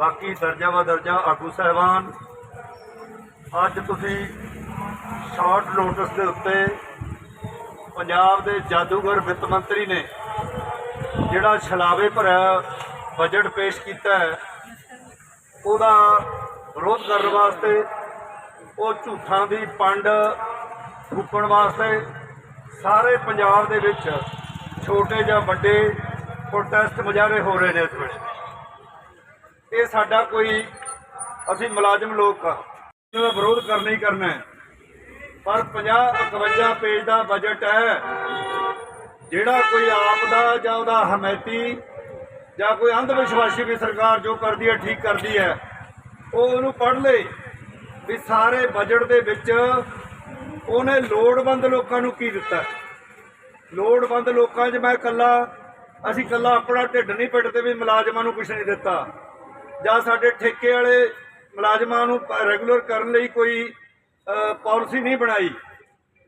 ਬਾਕੀ ਦਰਜਾ ਵਾ ਦਰਜਾ, ਆਗੂ ਸਾਹਿਬਾਨ, ਅੱਜ ਤੁਸੀਂ ਸ਼ਾਰਟ ਨੋਟਿਸ ਦੇ ਉੱਤੇ ਪੰਜਾਬ ਦੇ ਜਾਦੂਗਰ ਵਿੱਤ ਮੰਤਰੀ ਨੇ ਜਿਹੜਾ ਛਲਾਵੇ ਭਰਿਆ ਬਜਟ ਪੇਸ਼ ਕੀਤਾ ਹੈ, ਉਹਦਾ ਵਿਰੋਧ ਕਰਨ ਵਾਸਤੇ, ਉਹ ਝੂਠਾਂ ਦੀ ਪੰਡ ਫੂਕਣ ਵਾਸਤੇ ਸਾਰੇ ਪੰਜਾਬ ਦੇ ਵਿੱਚ ਛੋਟੇ ਜਾਂ ਵੱਡੇ ਪ੍ਰੋਟੈਸਟ ਮੁਜ਼ਾਹਰੇ ਹੋ ਰਹੇ ਨੇ ਇਸ ਵੇਲੇ। ਇਹ ਸਾਡਾ ਕੋਈ, ਅਸੀਂ ਮੁਲਾਜ਼ਮ ਲੋਕ ਆ। ਇਹਦਾ ਵਿਰੋਧ ਕਰਨਾ ਹੀ ਕਰਨਾ ਹੈ। ਪਰ 50 51 ਪੇਜ ਦਾ ਬਜਟ ਹੈ। ਜਿਹੜਾ ਕੋਈ ਆਪ ਦਾ ਜਾਂ ਉਹਦਾ ਹਮਾਇਤੀ ਜਾਂ ਕੋਈ ਅੰਧ ਵਿਸ਼ਵਾਸੀ ਵੀ ਸਰਕਾਰ ਜੋ ਕਰਦੀ ਹੈ, ਠੀਕ ਕਰਦੀ ਹੈ, ਉਹ ਉਹਨੂੰ ਪੜ੍ਹ ਲੇ ਵੀ ਸਾਰੇ ਬਜਟ ਦੇ ਵਿੱਚ ਉਹਨੇ ਲੋੜਵੰਦ ਲੋਕਾਂ ਨੂੰ ਕੀ ਦਿੱਤਾ? ਲੋੜਵੰਦ ਲੋਕਾਂ 'ਚ ਮੈਂ ਇਕੱਲਾ, ਅਸੀਂ ਇਕੱਲਾ ਆਪਣਾ ਢਿੱਡ ਨਹੀਂ ਪਿੱਟਦੇ ਵੀ ਮੁਲਾਜ਼ਮਾਂ ਨੂੰ ਕੁਝ ਨਹੀਂ ਦਿੱਤਾ। ਜਾਂ ਸਾਡੇ ਠੇਕੇ ਵਾਲੇ ਮੁਲਾਜ਼ਮਾਂ ਨੂੰ ਰੈਗੂਲਰ ਕਰਨ ਲਈ ਕੋਈ ਪਾਲਿਸੀ ਨਹੀਂ ਬਣਾਈ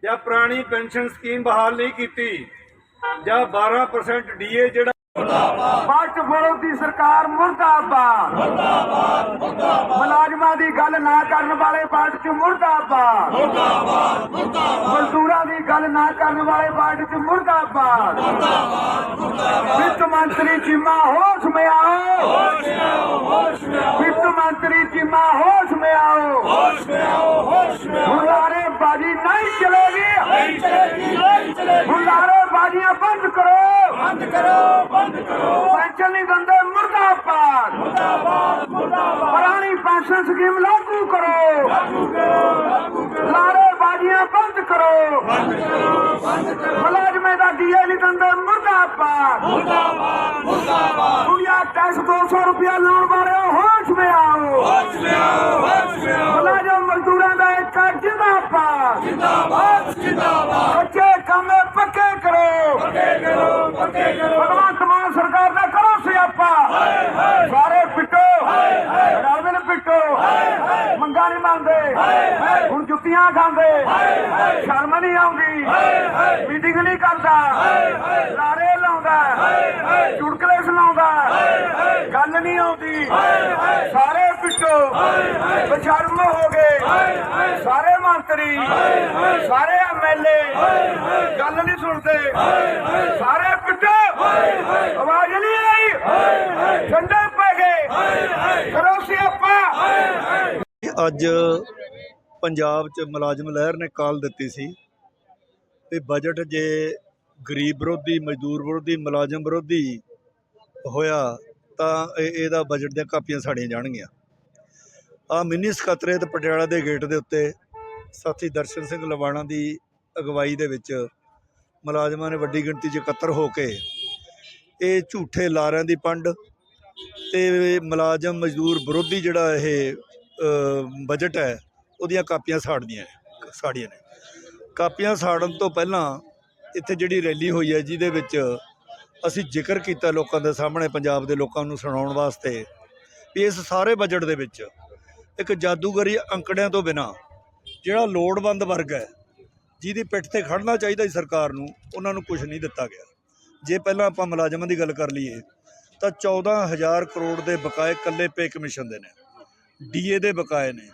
ਜਾਂ ਪੁਰਾਣੀ ਪੈਨਸ਼ਨ ਸਕੀਮ ਬਹਾਲ ਨਹੀਂ ਕੀਤੀ ਜਾਂ 12% ਡੀਏ ਜਿਹੜਾ ਬਾਟ ਫੋਰੋ ਦੀ ਸਰਕਾਰ ਮੁਰਦਾਬਾਦ। ਮੁਰਦਾਬਾਦ ਮੁਰਦਾਬਾਦ। ਮੁਲਾਜ਼ਮਾਂ ਦੀ ਗੱਲ ਨਾ ਕਰਨ ਵਾਲੇ ਬਾਟ ਚ ਮੁਰਦਾਬਾਦ। ਮੁਰਦਾਬਾਦ ਮੁਰਦਾਬਾਦ। ਮਜ਼ਦੂਰਾਂ ਦੀ ਗੱਲ ਨਾ ਕਰਨ ਵਾਲੇ ਬਾਟ ਚ ਮੁਰਦਾਬਾਦ। ਮੁਰਦਾਬਾਦ ਮੁਰਦਾਬਾਦ। ਵਿੱਤ ਮੰਤਰੀ ਚੀਮਾ ਹੋਸ਼ ਮੇ ਆਓ ਹੋਸ਼ ਮੇ ਆਓ ਹੋਸ਼ ਮੇ ਆਓ ਵਿੱਤ ਮੰਤਰੀ ਚੀਮਾ ਹੋਸ਼ ਮੇ ਆਓ ਹੋਸ਼ ਮੇ ਆਓ ਹੋਸ਼ ਮੇ ਆਓ ਹੁਲਾਰੇ ਬਾਜੀ ਨਹੀਂ ਚਲੇਗੀ। ਨਹੀਂ ਚਲੇਗੀ ਨਹੀਂ ਚਲੇਗੀ। ਹੁਲਾਰੇ ਬਾਜੀਆਂ ਬੰਦ ਕਰੋ। ਬੰਦ ਕਰੋ ਬੰਦ ਕਰੋ ਮੁਲਾਜ਼ਮੇ ਦਾ ਡੀਏ ਨਹੀਂ ਦਿੰਦੇ, ਮੁਰਦਾਬਾਦ। ਮੁਰਦਾਬਾਦ ਮੁਰਦਾਬਾਦ ਦੁਨੀਆ ਟੈਕਸ 200 ਰੁਪਇਆ ਲਾਉਣ ਵਾਲੇ ਹੋਸ਼ ਮੇ ਆਓ ਹੋਸ਼ ਮੇ ਆਓ। ਹੋਸ਼ ਮੇ ਆਓ ਮੁਲਾਜ਼ਮ ਮਜ਼ਦੂਰਾਂ ਦਾ ਇੱਕ ਜਿੰਦਾਬਾਦ ਜਿੰਦਾਬਾਦ। ਜਿੰਦਾਬਾਦ ਬੱਚੇ ਕੰਮੇ ਪੱਕੇ ਕਰੋ। ਪੱਕੇ ਕਰੋ ਪੱਕੇ ਕਰੋ ਭਗਵੰਤ ਮਾਨ ਸਰਕਾਰ ਦਾ ਕਰੋ ਸਿਆਪਾ। ਸਾਰੇ ਪਿੱਟੋ ਰਾਵਲ ਪਿੱਟੋ ਮੰਨਦੇ ਹੁਣ ਜੁੱਤੀਆਂ ਖਾਂਦੇ ਸ਼ਰਮ ਨਹੀਂ ਆਉਂਦੀ ਮੀਟਿੰਗ ਨਹੀਂ ਕਰਦਾ ਲਾਰੇ ਲਾਉਂਦਾ ਚੁਟਕਲੇ ਸੁਣਾਉਂਦਾ ਗੱਲ ਨਹੀਂ ਆਉਂਦੀ ਸਾਰੇ ਪਿੱਟੋ ਬਸ਼ਰਮ ਹੋ ਗਏ ਸਾਰੇ ਮੰਤਰੀ ਸਾਰੇ ਐਮਐਲਏ ਗੱਲ ਨਹੀਂ ਸੁਣਦੇ ਸਾਰੇ ਪਿੱਟੋ ਆਵਾਜ਼ ਨਹੀਂ ਆਈ ਠੰਡੇ ਪੈ ਗਏ ਕਰੋ ਸਿਆਪਾ ਅੱਜ ਪੰਜਾਬ 'ਚ ਮੁਲਾਜ਼ਮ ਲਹਿਰ ਨੇ ਕਾਲ ਦਿੱਤੀ ਸੀ ਤੇ ਬਜਟ ਜੇ ਗਰੀਬ ਵਿਰੋਧੀ, ਮਜ਼ਦੂਰ ਵਿਰੋਧੀ, ਮੁਲਾਜ਼ਮ ਵਿਰੋਧੀ ਹੋਇਆ ਤਾਂ ਇਹ- ਇਹਦਾ ਬਜਟ ਦੀਆਂ ਕਾਪੀਆਂ ਸਾੜੀਆਂ ਜਾਣਗੀਆਂ। ਆ ਮਿੰਨੀ ਸਕੱਤਰੇਤ ਪਟਿਆਲਾ ਦੇ ਗੇਟ ਦੇ ਉੱਤੇ ਸਾਥੀ ਦਰਸ਼ਨ ਸਿੰਘ ਲਵਾਣਾ ਦੀ ਅਗਵਾਈ ਦੇ ਵਿੱਚ ਮੁਲਾਜ਼ਮਾਂ ਨੇ ਵੱਡੀ ਗਿਣਤੀ 'ਚ ਇਕੱਤਰ ਹੋ ਕੇ ਇਹ ਝੂਠੇ ਲਾਰਿਆਂ ਦੀ ਪੰਡ ਤੇ ਮੁਲਾਜ਼ਮ, ਮਜ਼ਦੂਰ ਵਿਰੋਧੀ ਜਿਹੜਾ ਇਹ ਬਜਟ ਹੈ, ਉਹਦੀਆਂ ਕਾਪੀਆਂ ਸਾੜਦੀਆਂ ਸਾੜੀਆਂ ਨੇ। ਕਾਪੀਆਂ ਸਾੜਨ ਤੋਂ ਪਹਿਲਾਂ ਇੱਥੇ ਜਿਹੜੀ ਰੈਲੀ ਹੋਈ ਹੈ, ਜਿਹਦੇ ਵਿੱਚ ਅਸੀਂ ਜ਼ਿਕਰ ਕੀਤਾ ਲੋਕਾਂ ਦੇ ਸਾਹਮਣੇ, ਪੰਜਾਬ ਦੇ ਲੋਕਾਂ ਨੂੰ ਸੁਣਾਉਣ ਵਾਸਤੇ, ਵੀ ਇਸ ਸਾਰੇ ਬਜਟ ਦੇ ਵਿੱਚ ਇੱਕ ਜਾਦੂਗਰੀ ਅੰਕੜਿਆਂ ਤੋਂ ਬਿਨਾ ਜਿਹੜਾ ਲੋੜਵੰਦ ਵਰਗ ਹੈ, ਜਿਹਦੀ ਪਿੱਠ ਤੇ ਖੜਨਾ ਚਾਹੀਦਾ ਸੀ ਸਰਕਾਰ ਨੂੰ, ਉਹਨਾਂ ਨੂੰ ਕੁਝ ਨਹੀਂ ਦਿੱਤਾ ਗਿਆ। ਜੇ ਪਹਿਲਾਂ ਆਪਾਂ ਮੁਲਾਜ਼ਮਾਂ ਦੀ ਗੱਲ ਕਰ ਲਈਏ, ਤਾਂ 14000 ਕਰੋੜ ਦੇ ਬਕਾਏ ਕੱਲੇ ਪੇ ਕਮਿਸ਼ਨ ਦੇ ਨੇ। ਡੀਏ ਦੇ ਬਕਾਏ ਨੇ।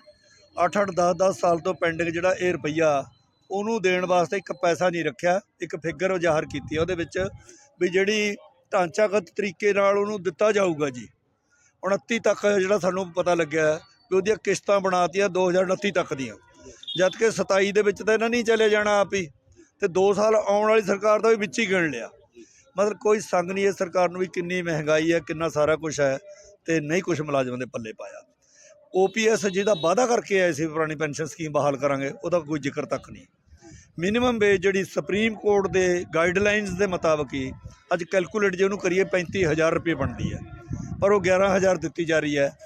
8-8 10-10 ਸਾਲ ਤੋਂ ਪੈਂਡਿੰਗ ਜਿਹੜਾ ਇਹ ਰੁਪਈਆ ਉਹਨੂੰ ਦੇਣ ਵਾਸਤੇ ਇੱਕ ਪੈਸਾ ਨਹੀਂ ਰੱਖਿਆ, ਇੱਕ ਫਿਗਰ ਜ਼ਾਹਰ ਕੀਤੀ ਹੈ ਉਹਦੇ ਵਿੱਚ ਵੀ ਜਿਹੜੀ ਢਾਂਚਾਗਤ ਤਰੀਕੇ ਨਾਲ ਉਹਨੂੰ ਦਿੱਤਾ ਜਾਊਗਾ ਜੀ। 29 ਤੱਕ ਜਿਹੜਾ ਸਾਨੂੰ ਪਤਾ ਲੱਗਿਆ ਵੀ ਉਹਦੀਆਂ ਕਿਸ਼ਤਾਂ ਬਣਾਤੀਆਂ 2029 ਤੱਕ ਦੀਆਂ। ਜਦ ਕਿ 27 ਦੇ ਵਿੱਚ ਤਾਂ ਇਹਨਾਂ ਨਹੀਂ ਚਲੇ ਜਾਣਾ ਆਪ ਹੀ ਤੇ 2 ਸਾਲ ਆਉਣ ਵਾਲੀ ਸਰਕਾਰ ਦਾ ਵੀ ਵਿੱਚ ਹੀ ਗਿਣ ਲਿਆ। ਮਤਲਬ ਕੋਈ ਸੰਗ ਨਹੀਂ ਹੈ ਸਰਕਾਰ ਨੂੰ ਵੀ ਕਿੰਨੀ ਮਹਿੰਗਾਈ ਹੈ, ਕਿੰਨਾ ਸਾਰਾ ਕੁਝ ਹੈ ਤੇ ਨਹੀਂ ਕੁਝ ਮੁਲਾਜ਼ਮਾਂ ਦੇ ਪੱਲੇ ਪਾਇਆ। ਓਪੀਐਸ ਜਿਹਦਾ ਵਾਅਦਾ ਕਰਕੇ ਆਏ ਸੀ ਪੁਰਾਣੀ ਪੈਨਸ਼ਨ ਸਕੀਮ ਬਹਾਲ ਕਰਾਂਗੇ, ਉਹਦਾ ਕੋਈ ਜ਼ਿਕਰ ਤੱਕ ਨਹੀਂ। ਮਿਨੀਮਮ ਵੇਜ ਜਿਹੜੀ ਸੁਪਰੀਮ ਕੋਰਟ ਦੇ ਗਾਈਡਲਾਈਨਸ ਦੇ ਮੁਤਾਬਕ ਹੀ ਅੱਜ ਕੈਲਕੂਲੇਟ ਜੇ ਉਹਨੂੰ ਕਰੀਏ 35000 ਰੁਪਏ ਬਣਦੀ ਹੈ। ਪਰ ਉਹ 11000 ਦਿੱਤੀ ਜਾ ਰਹੀ ਹੈ।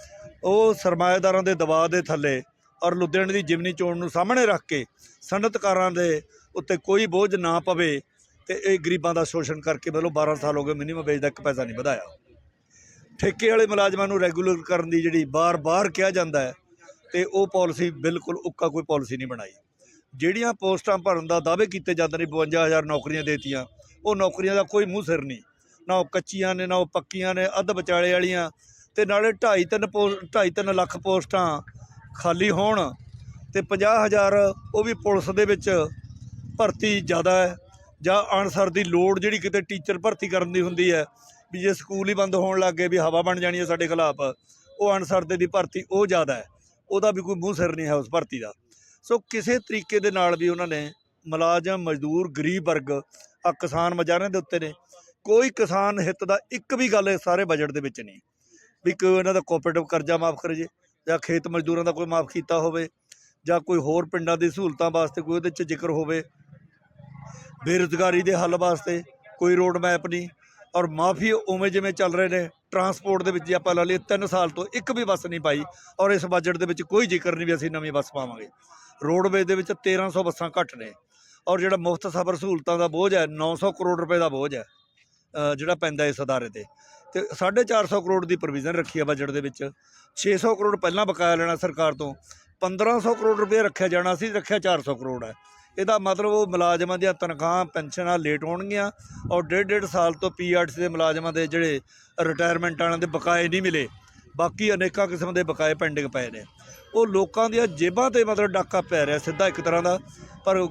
ਉਹ ਸਰਮਾਏਦਾਰਾਂ ਦੇ ਦਬਾਅ ਦੇ ਥੱਲੇ ਔਰ ਲੁਧਿਆਣੇ ਦੀ ਜਿਮਨੀ ਚੋਣ ਨੂੰ ਸਾਹਮਣੇ ਰੱਖ ਕੇ ਸਨਅਤਕਾਰਾਂ ਦੇ ਉੱਤੇ ਕੋਈ ਬੋਝ ਨਾ ਪਵੇ ਤੇ ਇਹ ਗਰੀਬਾਂ ਦਾ ਸ਼ੋਸ਼ਣ ਕਰਕੇ ਮਤਲਬ 12 ਸਾਲ ਹੋ ਗਏ ਮਿਨੀਮਮ ਵੇਜ ਦਾ ਇੱਕ ਪੈਸਾ ਨਹੀਂ ਵਧਾਇਆ। ਠੇਕੇ ਵਾਲੇ ਮੁਲਾਜ਼ਮਾਂ ਨੂੰ ਰੈਗੂਲਰ ਕਰਨ ਦੀ ਜਿਹੜੀ ਬਾਰ-ਬਾਰ ਕਿਹਾ ਜਾਂਦਾ ਹੈ ਤੇ ਉਹ ਪਾਲਿਸੀ ਬਿਲਕੁਲ ਉੱਕਾ ਕੋਈ ਪਾਲਿਸੀ ਨਹੀਂ ਬਣਾਈ। ਜਿਹੜੀਆਂ ਪੋਸਟਾਂ ਭਰਨ ਦਾ ਦਾਅਵੇ ਕੀਤੇ ਜਾਂਦੇ ਨੇ 52000 ਨੌਕਰੀਆਂ ਦੇਤੀਆਂ, ਉਹ ਨੌਕਰੀਆਂ ਦਾ ਕੋਈ ਮੂੰਹ ਸਿਰ ਨਹੀਂ। ਨਾ ਉਹ ਕੱਚੀਆਂ ਨੇ, ਨਾ ਉਹ ਪੱਕੀਆਂ ਨੇ, ਅੱਧ ਵਿਚਾਲੇ ਵਾਲੀਆਂ। ਤੇ ਨਾਲੇ 2.5 ਤਿੰਨ ਪੋ 2.5 ਤਿੰਨ ਲੱਖ ਪੋਸਟਾਂ ਖਾਲੀ ਹੋਣ ਤੇ 50000 ਉਹ ਵੀ ਪੁਲਿਸ ਦੇ ਵਿੱਚ ਭਰਤੀ ਜ਼ਿਆਦਾ ਹੈ ਜਾਂ ਅਨਸਰ ਦੀ ਲੋੜ ਜਿਹੜੀ ਕਿਤੇ ਟੀਚਰ ਭਰਤੀ ਕਰਨ ਦੀ ਹੁੰਦੀ ਹੈ ਵੀ ਜੇ ਸਕੂਲ ਹੀ ਬੰਦ ਹੋਣ ਲੱਗ ਗਏ ਵੀ ਹਵਾ ਬਣ ਜਾਣੀ ਹੈ ਸਾਡੇ ਖਿਲਾਫ, ਉਹ ਅਨਸਰ ਦੇ ਦੀ ਭਰਤੀ ਉਹ ਜ਼ਿਆਦਾ ਹੈ। ਉਹਦਾ ਵੀ ਕੋਈ ਮੂੰਹ ਸਿਰ ਨਹੀਂ ਹੈ ਉਸ ਭਰਤੀ ਦਾ। ਸੋ ਕਿਸੇ ਤਰੀਕੇ ਦੇ ਨਾਲ ਵੀ ਉਹਨਾਂ ਨੇ ਮੁਲਾਜ਼ਮ, ਮਜ਼ਦੂਰ, ਗਰੀਬ ਵਰਗ ਆ ਕਿਸਾਨ ਮਜ਼ਾਰਿਆਂ ਦੇ ਉੱਤੇ ਨੇ। ਕੋਈ ਕਿਸਾਨ ਹਿੱਤ ਦਾ ਇੱਕ ਵੀ ਗੱਲ ਇਸ ਸਾਰੇ ਬਜਟ ਦੇ ਵਿੱਚ ਨਹੀਂ। ਵੀ ਕੋਈ ਇਹਨਾਂ ਦਾ ਕੋਆਪਰੇਟਿਵ ਕਰਜ਼ਾ ਮਾਫ ਕਰੇ ਜੇ, ਜਾਂ ਖੇਤ ਮਜ਼ਦੂਰਾਂ ਦਾ ਕੋਈ ਮਾਫ ਕੀਤਾ ਹੋਵੇ, ਜਾਂ ਕੋਈ ਹੋਰ ਪਿੰਡਾਂ ਦੀ ਸਹੂਲਤਾਂ ਵਾਸਤੇ ਕੋਈ ਉਹਦੇ 'ਚ ਜ਼ਿਕਰ ਹੋਵੇ। ਬੇਰੁਜ਼ਗਾਰੀ ਦੇ ਹੱਲ ਵਾਸਤੇ ਕੋਈ ਰੋਡ ਮੈਪ ਨਹੀਂ। ਔਰ ਮਾਫੀ ਉਵੇਂ ਜਿਵੇਂ ਚੱਲ ਰਹੇ ਨੇ ਟਰਾਂਸਪੋਰਟ ਦੇ ਵਿੱਚ ਜੇ ਆਪਾਂ ਲਾ ਲਈਏ 3 ਸਾਲ ਤੋਂ ਇੱਕ ਵੀ ਬੱਸ ਨਹੀਂ ਪਾਈ ਔਰ ਇਸ ਬਜਟ ਦੇ ਵਿੱਚ ਕੋਈ ਜ਼ਿਕਰ ਨਹੀਂ ਵੀ ਅਸੀਂ ਨਵੀਂ ਬੱਸ ਪਾਵਾਂਗੇ। ਰੋਡਵੇਜ਼ ਦੇ ਵਿੱਚ 1300 ਬੱਸਾਂ ਘੱਟ ਨੇ ਔਰ ਜਿਹੜਾ ਮੁਫਤ ਸਫ਼ਰ ਸਹੂਲਤਾਂ ਦਾ ਬੋਝ ਹੈ 900 ਕਰੋੜ ਰੁਪਏ ਦਾ ਬੋਝ ਹੈ ਜਿਹੜਾ ਪੈਂਦਾ ਇਸ ਅਦਾਰੇ ਤੇ। ਤੇ 450 ਕਰੋੜ ਦੀ ਪ੍ਰੋਵੀਜ਼ਨ ਰੱਖੀ ਹੈ ਬਜਟ ਦੇ ਵਿੱਚ। 600 ਕਰੋੜ ਪਹਿਲਾਂ ਬਕਾਇਆ ਲੈਣਾ ਸਰਕਾਰ ਤੋਂ 1500 ਕਰੋੜ ਰੁਪਏ ਰੱਖਿਆ ਜਾਣਾ ਸੀ, ਰੱਖਿਆ 400 ਕਰੋੜ ਹੈ। ਇਹਦਾ ਮਤਲਬ ਉਹ ਮੁਲਾਜ਼ਮਾਂ ਦੀਆਂ ਤਨਖਾਹਾਂ, ਪੈਨਸ਼ਨਾਂ ਲੇਟ ਹੋਣਗੀਆਂ ਔਰ ਡੇਢ ਡੇਢ ਸਾਲ ਤੋਂ ਪੀਆਰਟੀਸੀ ਦੇ ਮੁਲਾਜ਼ਮਾਂ ਦੇ ਜਿਹੜੇ ਰਿਟਾਇਰਮੈਂਟ ਵਾਲਿਆਂ ਦੇ ਬਕਾਏ ਨਹੀਂ ਮਿਲੇ। ਬਾਕੀ ਅਨੇਕਾਂ ਕਿਸਮ ਦੇ ਬਕਾਏ ਪੈਂਡਿੰਗ ਪਏ ਨੇ। ਉਹ ਲੋਕਾਂ ਦੀਆਂ ਜੇਬਾਂ ਤੇ ਮਤਲਬ ਡਾਕਾ ਪੈ ਰਿਹਾ ਸਿੱਧਾ ਇੱਕ ਤਰ੍ਹਾਂ ਦਾ, ਪਰ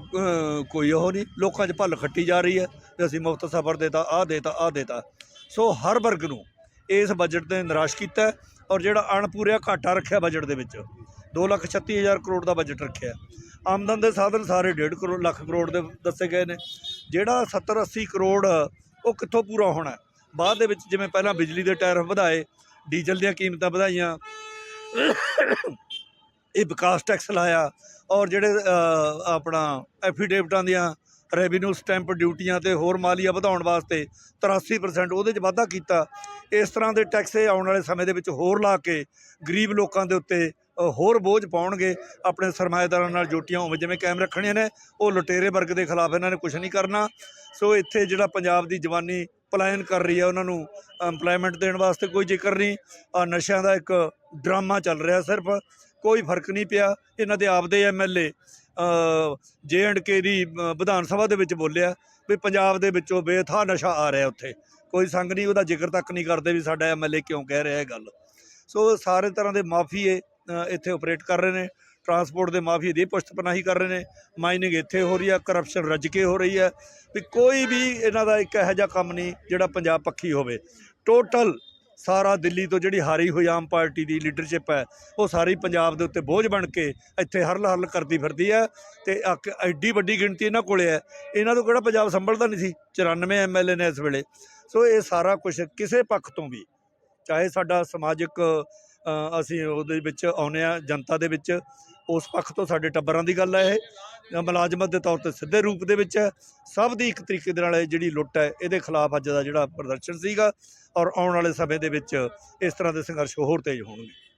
ਕੋਈ ਉਹ ਨਹੀਂ। ਲੋਕਾਂ 'ਚ ਭੱਲ ਖੱਟੀ ਜਾ ਰਹੀ ਹੈ ਵੀ ਅਸੀਂ ਮੁਫਤ ਸਫ਼ਰ ਦੇਤਾ, ਆਹ ਦੇਤਾ ਆਹ ਦੇਤਾ। ਸੋ ਹਰ ਵਰਗ ਨੂੰ ਇਸ ਬਜਟ ਨੇ ਨਿਰਾਸ਼ ਕੀਤਾ ਔਰ ਜਿਹੜਾ ਅਣਪੂਰਿਆ ਘਾਟਾ ਰੱਖਿਆ ਬਜਟ ਦੇ ਵਿੱਚ। ਦੋ ਲੱਖ ਛੱਤੀ ਹਜ਼ਾਰ ਕਰੋੜ ਦਾ ਬਜਟ ਰੱਖਿਆ। ਆਮਦਨ ਦੇ ਸਾਧਨ ਸਾਰੇ ਡੇਢ ਕਰੋੜ, ਲੱਖ ਕਰੋੜ ਦੇ ਦੱਸੇ ਗਏ ਨੇ। ਜਿਹੜਾ 70 80 ਕਰੋੜ, ਉਹ ਕਿੱਥੋਂ ਪੂਰਾ ਹੋਣਾ? ਬਾਅਦ ਦੇ ਵਿੱਚ ਜਿਵੇਂ ਪਹਿਲਾਂ ਬਿਜਲੀ ਦੇ ਟਾਇਰ ਵਧਾਏ, ਡੀਜ਼ਲ ਦੀਆਂ ਕੀਮਤਾਂ ਵਧਾਈਆਂ, ਇਹ ਵਿਕਾਸ ਟੈਕਸ ਲਾਇਆ, ਔਰ ਜਿਹੜੇ ਆਪਣਾ ਐਫੀਡੇਵਿਟਾਂ ਦੀਆਂ ਰੈਵਨਿਊ ਸਟੈਂਪ ਡਿਊਟੀਆਂ ਤੇ ਹੋਰ ਮਾਲੀਆ ਵਧਾਉਣ ਵਾਸਤੇ 83% ਉਹਦੇ 'ਚ ਵਾਧਾ ਕੀਤਾ, ਇਸ ਤਰ੍ਹਾਂ ਦੇ ਟੈਕਸ ਇਹ ਆਉਣ ਵਾਲੇ ਸਮੇਂ ਦੇ ਵਿੱਚ ਹੋਰ ਲਾ ਕੇ ਗਰੀਬ ਲੋਕਾਂ ਦੇ ਉੱਤੇ ਹੋਰ ਬੋਝ ਪਾਉਣਗੇ ਆਪਣੇ ਸਰਮਾਏਦਾਰਾਂ ਨਾਲ ਜੋਟੀਆਂ ਹੋਵੇ, ਜਿਵੇਂ ਕਾਇਮ ਰੱਖਣੀਆਂ ਨੇ, ਉਹ ਲੁਟੇਰੇ ਵਰਗ ਦੇ ਖਿਲਾਫ ਇਹਨਾਂ ਨੇ ਕੁਝ ਨਹੀਂ ਕਰਨਾ। ਸੋ ਇੱਥੇ ਜਿਹੜਾ ਪੰਜਾਬ ਦੀ ਜਵਾਨੀ ਪਲਾਇਨ ਕਰ ਰਹੀ ਹੈ, ਉਹਨਾਂ ਨੂੰ ਐਮਪਲੋਇਮੈਂਟ ਦੇਣ ਵਾਸਤੇ ਕੋਈ ਜ਼ਿਕਰ ਨਹੀਂ। ਆ ਨਸ਼ਿਆਂ ਦਾ ਇੱਕ ਡਰਾਮਾ ਚੱਲ ਰਿਹਾ ਸਿਰਫ, ਕੋਈ ਫ਼ਰਕ ਨਹੀਂ ਪਿਆ। ਇਹਨਾਂ ਦੇ ਆਪਦੇ ਐਮਐਲਏ ਜੇ ਐਂਡ ਕੇ ਦੀ ਵਿਧਾਨ ਸਭਾ ਦੇ ਵਿੱਚ ਬੋਲਿਆ ਵੀ ਪੰਜਾਬ ਦੇ ਵਿੱਚੋਂ ਬੇਥਾ ਨਸ਼ਾ ਆ ਰਿਹਾ ਉੱਥੇ। ਕੋਈ ਸੰਗ ਨਹੀਂ, ਉਹਦਾ ਜ਼ਿਕਰ ਤੱਕ ਨਹੀਂ ਕਰਦੇ ਵੀ ਸਾਡਾ ਐਮਐਲਏ ਕਿਉਂ ਕਹਿ ਰਿਹਾ ਇਹ ਗੱਲ। ਸੋ ਸਾਰੇ ਤਰ੍ਹਾਂ ਦੇ ਮਾਫੀਏ ਇੱਥੇ ਆਪਰੇਟ ਕਰ ਰਹੇ ਨੇ। ਟਰਾਂਸਪੋਰਟ ਦੇ ਮਾਫੀਏ ਦੀ ਪੁਸ਼ਤ ਪਨਾਹੀ ਕਰ ਰਹੇ ਨੇ। ਮਾਈਨਿੰਗ ਇੱਥੇ ਹੋ ਰਹੀ ਹੈ ਕਰਪਸ਼ਨ ਰੱਜ ਕੇ ਹੋ ਰਹੀ ਹੈ। ਵੀ ਕੋਈ ਵੀ ਇਹਨਾਂ ਦਾ ਇੱਕ ਇਹੋ ਜਿਹਾ ਕੰਮ ਨਹੀਂ ਜਿਹੜਾ ਪੰਜਾਬ ਪੱਖੀ ਹੋਵੇ। ਟੋਟਲ ਸਾਰਾ ਦਿੱਲੀ ਤੋਂ ਜਿਹੜੀ ਹਾਰੀ ਹੋਈ ਆਮ ਪਾਰਟੀ ਦੀ ਲੀਡਰਸ਼ਿਪ ਹੈ, ਉਹ ਸਾਰੀ ਪੰਜਾਬ ਦੇ ਉੱਤੇ ਬੋਝ ਬਣ ਕੇ ਇੱਥੇ ਹਰਲ ਹਰਲ ਕਰਦੀ ਫਿਰਦੀ ਹੈ ਤੇ ਇੱਕ ਐਡੀ ਵੱਡੀ ਗਿਣਤੀ ਇਹਨਾਂ ਕੋਲੇ ਹੈ। ਇਹਨਾਂ ਤੋਂ ਕਿਹੜਾ ਪੰਜਾਬ ਸੰਭਲਦਾ ਨਹੀਂ ਸੀ? 94 ਐਮਐਲਏ ਨੇ ਇਸ ਵੇਲੇ। ਸੋ ਇਹ ਸਾਰਾ ਕੁਝ ਕਿਸੇ ਪੱਖ ਤੋਂ ਵੀ, ਚਾਹੇ ਸਾਡਾ ਸਮਾਜਿਕ ਅਸੀਂ ਉਹਦੇ ਵਿੱਚ ਆਉਂਦੇ ਆ ਜਨਤਾ ਦੇ ਵਿੱਚ। ਉਸ ਪੱਖ ਤੋਂ ਸਾਡੇ ਟੱਬਰਾਂ ਦੀ ਗੱਲ ਹੈ ਇਹ। ਮੁਲਾਜ਼ਮਤ ਦੇ ਤੌਰ ਤੇ ਸਿੱਧੇ ਰੂਪ ਦੇ ਵਿੱਚ। ਸਭ ਦੀ ਇੱਕ ਤਰੀਕੇ ਦੇ ਨਾਲ ਇਹ ਜਿਹੜੀ ਲੁੱਟ ਹੈ, ਇਹਦੇ ਖਿਲਾਫ ਅੱਜ ਦਾ ਜਿਹੜਾ ਪ੍ਰਦਰਸ਼ਨ ਸੀਗਾ। ਔਰ ਆਉਣ ਵਾਲੇ ਸਮੇਂ ਦੇ ਵਿੱਚ ਇਸ ਤਰ੍ਹਾਂ ਦੇ ਸੰਘਰਸ਼ ਹੋਰ ਤੇਜ਼ ਹੋਣਗੇ।